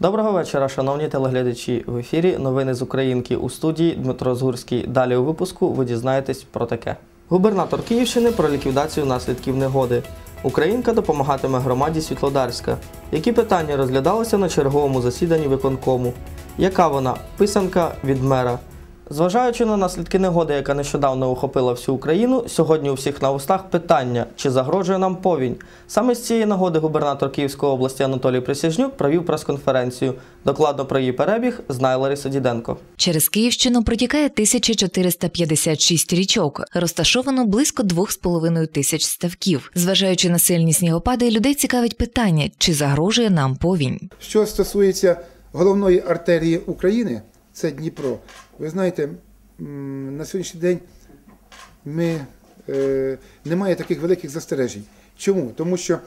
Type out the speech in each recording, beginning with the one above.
Доброго вечора, шановні телеглядачі. В ефірі новини з Українки у студії Дмитро Згурський. Далі у випуску ви дізнаєтесь про таке. Губернатор Київщини про ліквідацію наслідків негоди. Українка допомагатиме громаді Світлодарська. Які питання розглядалися на черговому засіданні виконкому? Яка вона писанка від мера? Зважаючи на наслідки негоди, яка нещодавно охопила всю Україну, сьогодні у всіх на устах питання, чи загрожує нам повінь. Саме з цієї нагоди губернатор Київської області Анатолій Присяжнюк провів прес-конференцію. Докладно про її перебіг знає Лариса Діденко. Через Київщину протікає 1456 річок, розташовано близько 2,5 тисяч ставків. Зважаючи на сильні снігопади, людей цікавить питання, чи загрожує нам повінь. Що стосується головної артерії України, це Дніпро. Ви знаєте, на сьогоднішній день ми, е, немає таких великих застережень. Чому? Тому що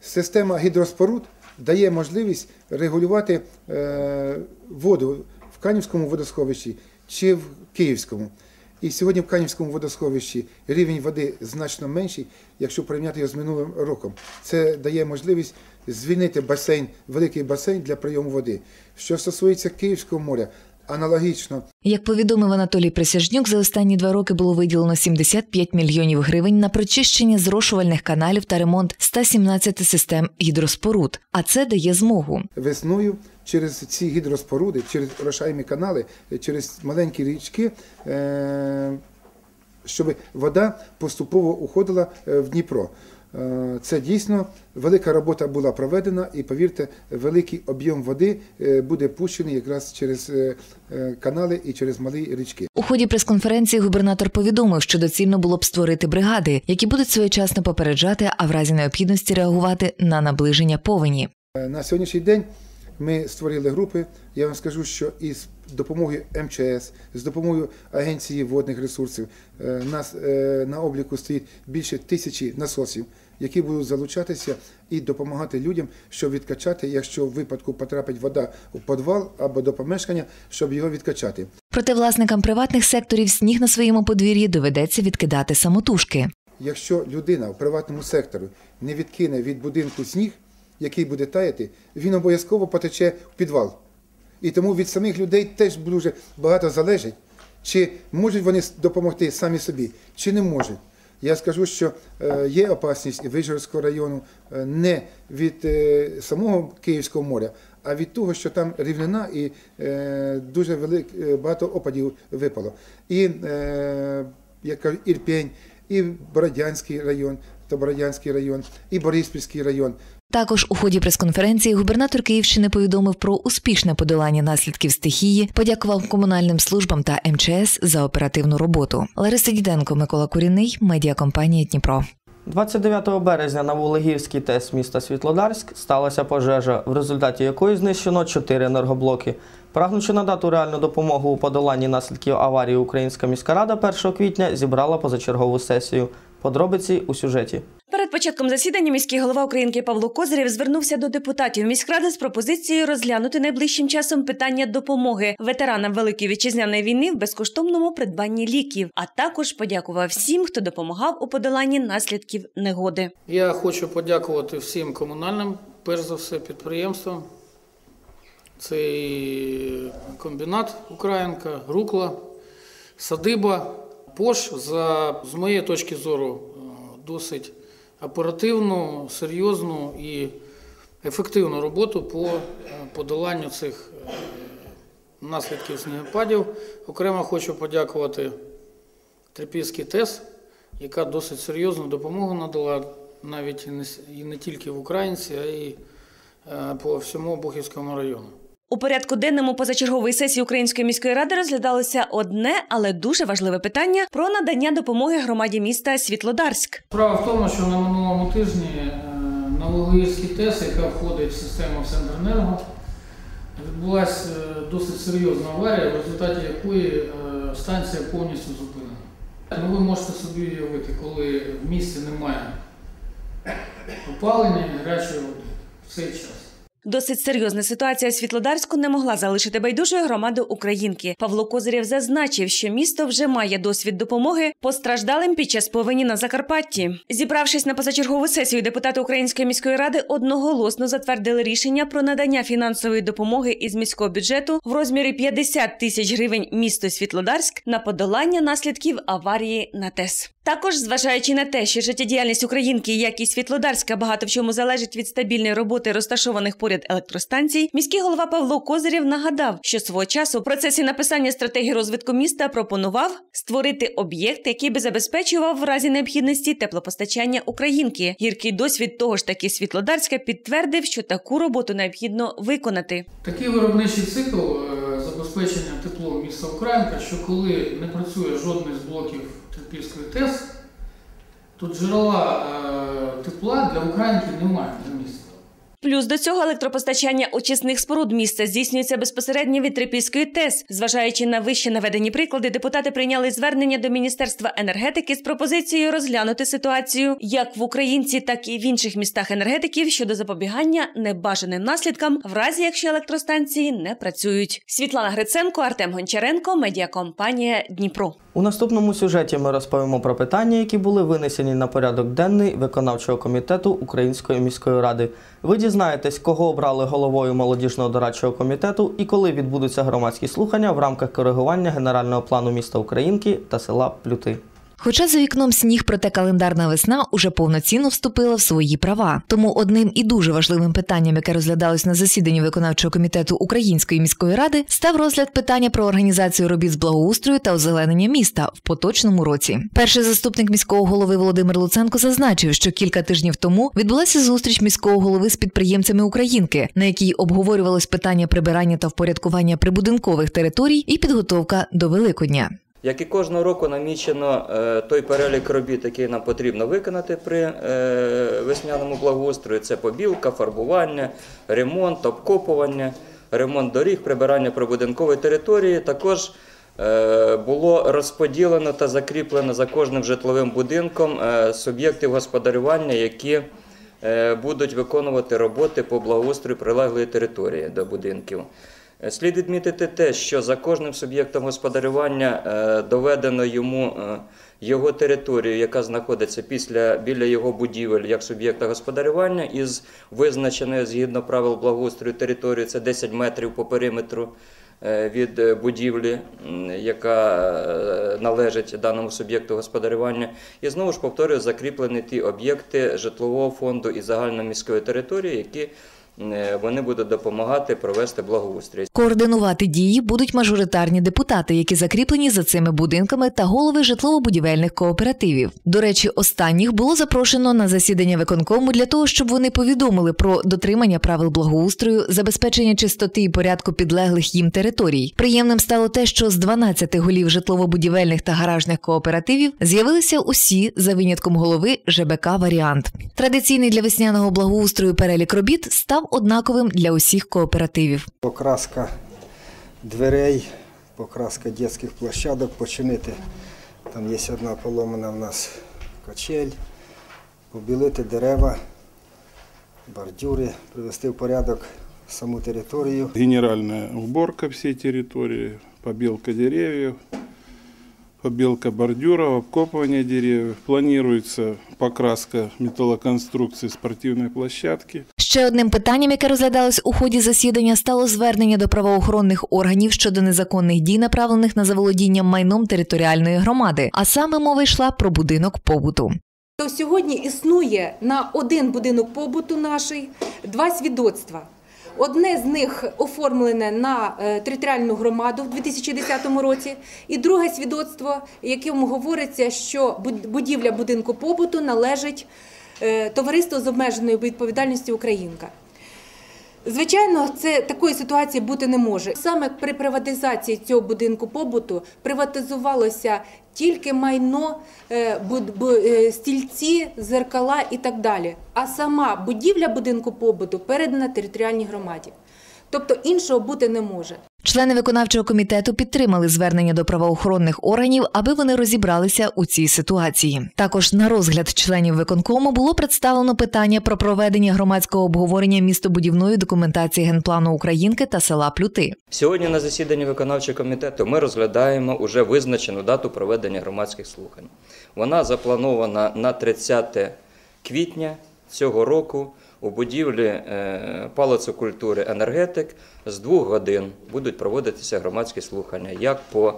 система гідроспоруд дає можливість регулювати е, воду в Канівському водосховищі чи в Київському. І сьогодні в Канівському водосховищі рівень води значно менший, якщо порівняти його з минулим роком. Це дає можливість звільнити басейн, великий басейн для прийому води. Що стосується Київського моря, аналогічно Як повідомив Анатолій Присяжнюк, за останні два роки було виділено 75 мільйонів гривень на прочищення зрошувальних каналів та ремонт 117 систем гідроспоруд. А це дає змогу. весною через ці гідроспоруди, через розшайні канали, через маленькі річки, е, щоб вода поступово уходила е, в Дніпро. Е, Це дійсно велика робота була проведена, і повірте, великий об'єм води е, буде пущений якраз через е, канали і через малі річки. У ході прес-конференції губернатор повідомив, що доцільно було б створити бригади, які будуть своєчасно попереджати, а в разі необхідності реагувати на наближення повені. На сьогоднішній день ми створили групи. Я вам скажу, що із допомогою МЧС, з допомогою Агенції водних ресурсів, нас на обліку стоїть більше тисячі насосів, які будуть залучатися і допомагати людям, щоб відкачати, якщо в випадку потрапить вода у підвал або до помешкання, щоб його відкачати. Проте власникам приватних секторів сніг на своєму подвір'ї доведеться відкидати самотужки. Якщо людина в приватному секторі не відкине від будинку сніг, який буде таяти, він обов'язково потече в підвал. І тому від самих людей теж дуже багато залежить, чи можуть вони допомогти самі собі, чи не можуть. Я скажу, що е, є опасність Вижгородського району е, не від е, самого Київського моря, а від того, що там рівнина і дуже велик, багато опадів випало. І як кажуть, Ірпень, і Бородянський район, то Бородянський район, і Бориспільський район. Також у ході прес-конференції губернатор Київщини повідомив про успішне подолання наслідків стихії, подякував комунальним службам та МЧС за оперативну роботу. Лариса Діденко, Микола Куріний, медіакомпанія Дніпро. 29 березня на Вулигірській ТЕС міста Світлодарськ сталася пожежа, в результаті якої знищено чотири енергоблоки. Прагнучи надати реальну допомогу у подоланні наслідків аварії, Українська міська рада 1 квітня зібрала позачергову сесію. Подробиці у сюжеті. Перед початком засідання міський голова Українки Павло Козирєв звернувся до депутатів міськради з пропозицією розглянути найближчим часом питання допомоги ветеранам Великої вітчизняної війни в безкоштовному придбанні ліків, а також подякував всім, хто допомагав у подоланні наслідків негоди. Я хочу подякувати всім комунальним, перш за все, підприємствам. Це комбінат Українка, Рукла, Садиба, Пош за, з моєї точки зору, е, досить оперативну, серйозну і ефективну роботу по е, подоланню цих е, наслідків снігопадів. Окремо хочу подякувати Трипільський ТЕС, яка досить серйозну допомогу надала навіть і не, тільки в Українці, а й е, по всьому Бухівському району. У порядку денному позачергової сесії Української міської ради розглядалося одне, але дуже важливе питання про надання допомоги громаді міста Світлодарськ. Справа в тому, що на минулому тижні е, на Волгогірській ТЕС, яка входить в систему Центренерго, відбулася е, досить серйозна аварія, в результаті якої е, станція повністю зупинена. Ну, ви можете собі уявити, коли в місті немає опалення гарячої води в цей час. Досить серйозна ситуація Світлодарську не могла залишити байдужою громаду Українки. Павло Козирєв зазначив, що місто вже має досвід допомоги постраждалим під час повені на Закарпатті. Зібравшись на позачергову сесію, депутати Української міської ради одноголосно затвердили рішення про надання фінансової допомоги із міського бюджету в розмірі 50 тисяч гривень місту Світлодарськ на подолання наслідків аварії на ТЕС. Також, зважаючи на те, що життєдіяльність Українки, як і Світлодарська, багато в чому залежить від стабільної роботи розташованих поряд електростанцій, міський голова Павло Козирєв нагадав, що свого часу в процесі написання стратегії розвитку міста пропонував створити об'єкт, який би забезпечував в разі необхідності теплопостачання Українки. Гіркий досвід того ж таки Світлодарська підтвердив, що таку роботу необхідно виконати. Такий виробничий цикл е, забезпечення теплом міста Українка, що коли не працює жодний з блоків Трипільської ТЕС, то джерела е, тепла для Українки немає. Плюс до цього електропостачання очисних споруд міста здійснюється безпосередньо від Трипільської ТЕС. Зважаючи на вище наведені приклади, депутати прийняли звернення до Міністерства енергетики з пропозицією розглянути ситуацію як в Українці, так і в інших містах енергетиків щодо запобігання небажаним наслідкам, в разі якщо електростанції не працюють. Світлана Гриценко, Артем Гончаренко, медіакомпанія Дніпро. У наступному сюжеті ми розповімо про питання, які були винесені на порядок денний виконавчого комітету Української міської ради. Ви дізнаєтесь, кого обрали головою молодіжного дорадчого комітету і коли відбудуться громадські слухання в рамках коригування генерального плану міста Українки та села Плюти. Хоча за вікном сніг, проте календарна весна уже повноцінно вступила в свої права. Тому одним і дуже важливим питанням, яке розглядалось на засіданні виконавчого комітету Української міської ради, став розгляд питання про організацію робіт з благоустрою та озеленення міста в поточному році. Перший заступник міського голови Володимир Луценко зазначив, що кілька тижнів тому відбулася зустріч міського голови з підприємцями Українки, на якій обговорювалось питання прибирання та впорядкування прибудинкових територій і підготовка до Великодня. Як і кожного року намічено е, той перелік робіт, який нам потрібно виконати при е, весняному благоустрої. Це побілка, фарбування, ремонт, обкопування, ремонт доріг, прибирання прибудинкової території. Також е, було розподілено та закріплено за кожним житловим будинком суб'єктів господарювання, які будуть виконувати роботи по благоустрою прилеглої території до будинків. Е, Слід відмітити те, що за кожним суб'єктом господарювання е, доведено йому е, його територію, яка знаходиться після біля його будівель як суб'єкта господарювання, із визначеною згідно правил благоустрою територією, це 10 метрів по периметру від будівлі, яка належить даному суб'єкту господарювання. І знову ж повторюю, закріплені ті об'єкти житлового фонду і загальноміської території, які вони будуть допомагати провести благоустрій. Координувати дії будуть мажоритарні депутати, які закріплені за цими будинками та голови житлово-будівельних кооперативів. До речі, останніх було запрошено на засідання виконкому для того, щоб вони повідомили про дотримання правил благоустрою, забезпечення чистоти і порядку підлеглих їм територій. Приємним стало те, що з 12 голів житлово-будівельних та гаражних кооперативів з'явилися усі за винятком голови ЖБК Варіант. Традиційний для весняного благоустрою перелік робіт став однаковим для усіх кооперативів. Покраска дверей, покраска дитячих площадок, починити. Там є одна поломана в нас качель, побілити дерева, бордюри, привести в порядок саму територію. Генеральная уборка всей территории, побелка деревьев, побелка бордюров, обкопывание деревьев. Планируется покраска металлоконструкции спортивной площадки. Ще одним питанням, яке розглядалось у ході засідання, стало звернення до правоохоронних органів щодо незаконних дій, направлених на заволодіння майном територіальної громади. А саме мова йшла про будинок побуту. То сьогодні існує на один будинок побуту наший два свідоцтва. Одне з них оформлене на е, територіальну громаду в 2010 році, і друге свідоцтво, яким говориться, що буд- будівля будинку побуту належить е, товариству з обмеженою відповідальністю Українка. Звичайно, це такої ситуації бути не може. Саме при приватизації цього будинку побуту приватизувалося тільки майно, е, е, стільці, зеркала і так далі. А сама будівля будинку побуту передана територіальній громаді. Тобто іншого бути не може. Члени виконавчого комітету підтримали звернення до правоохоронних органів, аби вони розібралися у цій ситуації. Також на розгляд членів виконкому було представлено питання про проведення громадського обговорення містобудівної документації генплану Українки та села Плюти. Сьогодні на засіданні виконавчого комітету ми розглядаємо уже визначену дату проведення громадських слухань. Вона запланована на 30 квітня цього року у будівлі е, Палацу культури енергетик з двох годин будуть проводитися громадські слухання як по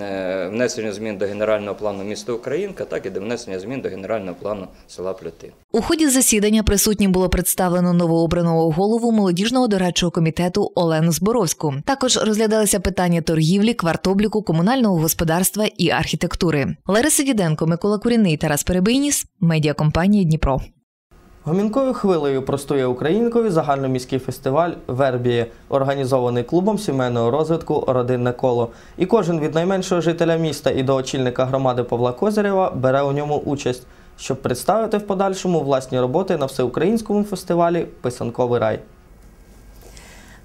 е, внесенню змін до генерального плану міста Українка, так і до внесення змін до генерального плану села Плюти. У ході засідання присутнім було представлено новообраного голову молодіжного дорадчого комітету Олену Зборовську. Також розглядалися питання торгівлі, квартобліку, комунального господарства і архітектури. Лариса Діденко, Микола Куріний, Тарас Перебийніс, медіакомпанія Дніпро. Гомінкою хвилею простує українкою загальноміський фестиваль Вербіє, організований клубом сімейного розвитку Родинне коло. І кожен від найменшого жителя міста і до очільника громади Павла Козирєва бере у ньому участь, щоб представити в подальшому власні роботи на всеукраїнському фестивалі Писанковий рай.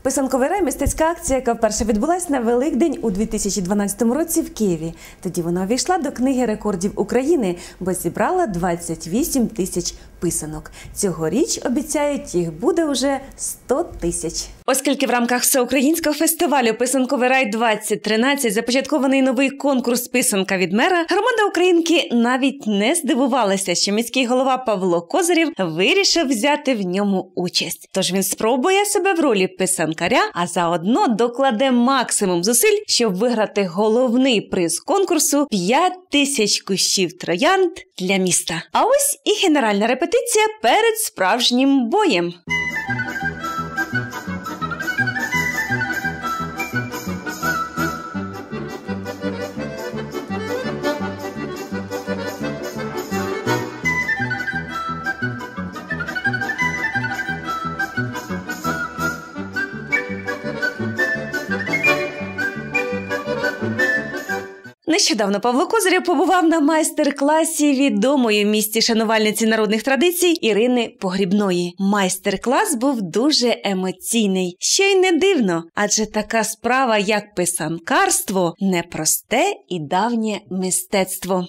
Писанковий рай мистецька акція, яка вперше відбулась на Великдень у 2012 році в Києві. Тоді вона увійшла до книги рекордів України, бо зібрала 28 тисяч писанок. Цьогоріч обіцяють, їх буде вже 100 тисяч. Оскільки в рамках всеукраїнського фестивалю Писанковий рай 2013 започаткований новий конкурс Писанка від мера, громада Українки навіть не здивувалася, що міський голова Павло Козирів вирішив взяти в ньому участь. Тож він спробує себе в ролі писанкаря, а заодно докладе максимум зусиль, щоб виграти головний приз конкурсу 5 тисяч кущів троянд для міста. А ось і генеральна репетиція перед справжнім боєм. Нещодавно Павло Козирєв побував на майстер-класі відомої в місті шанувальниці народних традицій Ірини Погрібної. Майстер-клас був дуже емоційний, що й не дивно, адже така справа, як писанкарство, непросте і давнє мистецтво.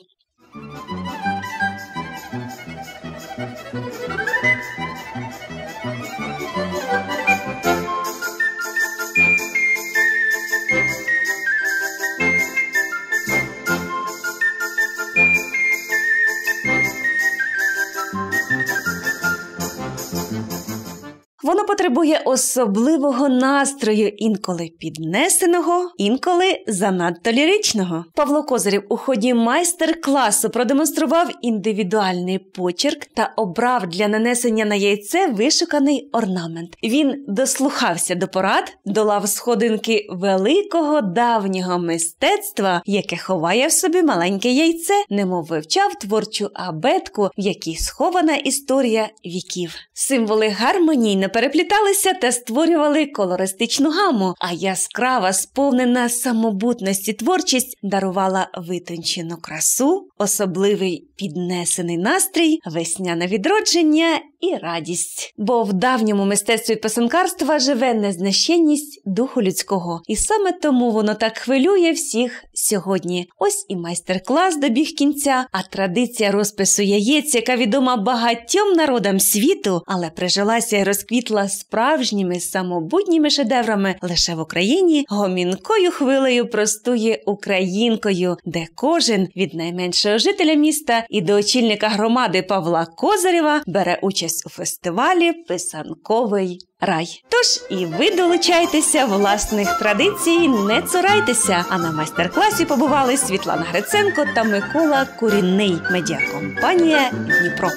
Потребує особливого настрою, інколи піднесеного, інколи занадто ліричного. Павло Козирів у ході майстер-класу продемонстрував індивідуальний почерк та обрав для нанесення на яйце вишуканий орнамент. Він дослухався до порад, долав сходинки великого давнього мистецтва, яке ховає в собі маленьке яйце, немов вивчав творчу абетку, в якій схована історія віків. Символи гармонійно перепліталися та створювали колористичну гаму, а яскрава, сповнена самобутності творчість дарувала витончену красу, особливий піднесений настрій, весняне відродження і радість. Бо в давньому мистецтві писанкарства живе незнищенність духу людського, і саме тому воно так хвилює всіх сьогодні. Ось і майстер-клас добіг кінця, а традиція розпису яєць, яка відома багатьом народам світу, але прижилася і розквітла справжніми самобутніми шедеврами лише в Україні, гомінкою хвилею простує українкою, де кожен від найменшого жителя міста і до очільника громади Павла Козарєва бере участь у фестивалі Писанковий рай. Тож і ви долучайтеся власних традицій, не цурайтеся. А на майстер-класі побували Світлана Гриценко та Микола Курінний. Медіакомпанія Дніпро.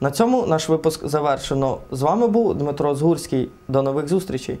На цьому наш випуск завершено. З вами був Дмитро Згурський. До нових зустрічей.